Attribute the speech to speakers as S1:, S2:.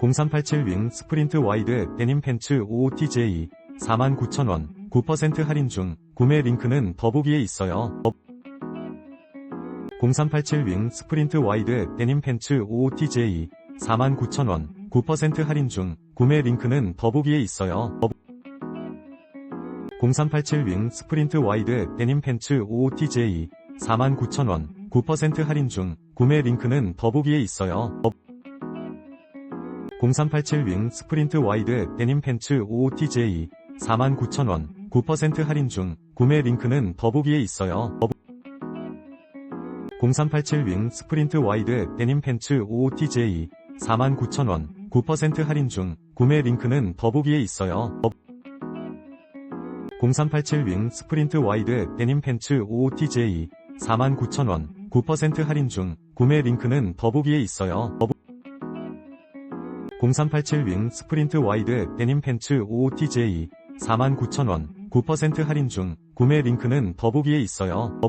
S1: 0387 윙 스프린트 와이드 데님 팬츠 OOTJ 49,000원 9% 할인 중 구매 링크는 더보기에 있어요. 0387 윙 스프린트 와이드 데님 팬츠 OOTJ 49,000원 9% 할인 중 구매 링크는 더보기에 있어요. 0387 윙 스프린트 와이드 데님 팬츠 OOTJ 49,000원 9% 할인 중 구매 링크는 더보기에 있어요. 0387 윙 스프린트 와이드 데님 팬츠 OOTJ 49,000원 9% 할인 중 구매 링크는 더보기에 있어요. 0387 윙 스프린트 와이드 데님 팬츠 OOTJ 49,000원 9% 할인 중 구매 링크는 더보기에 있어요. 0387 윙 스프린트 와이드 데님 팬츠 OOTJ 49,000원 9% 할인 중 구매 링크는 더보기에 있어요. 0387 윙 스프린트 와이드 데님 팬츠 OOTJ 49,000원 9% 할인 중 구매 링크는 더보기에 있어요.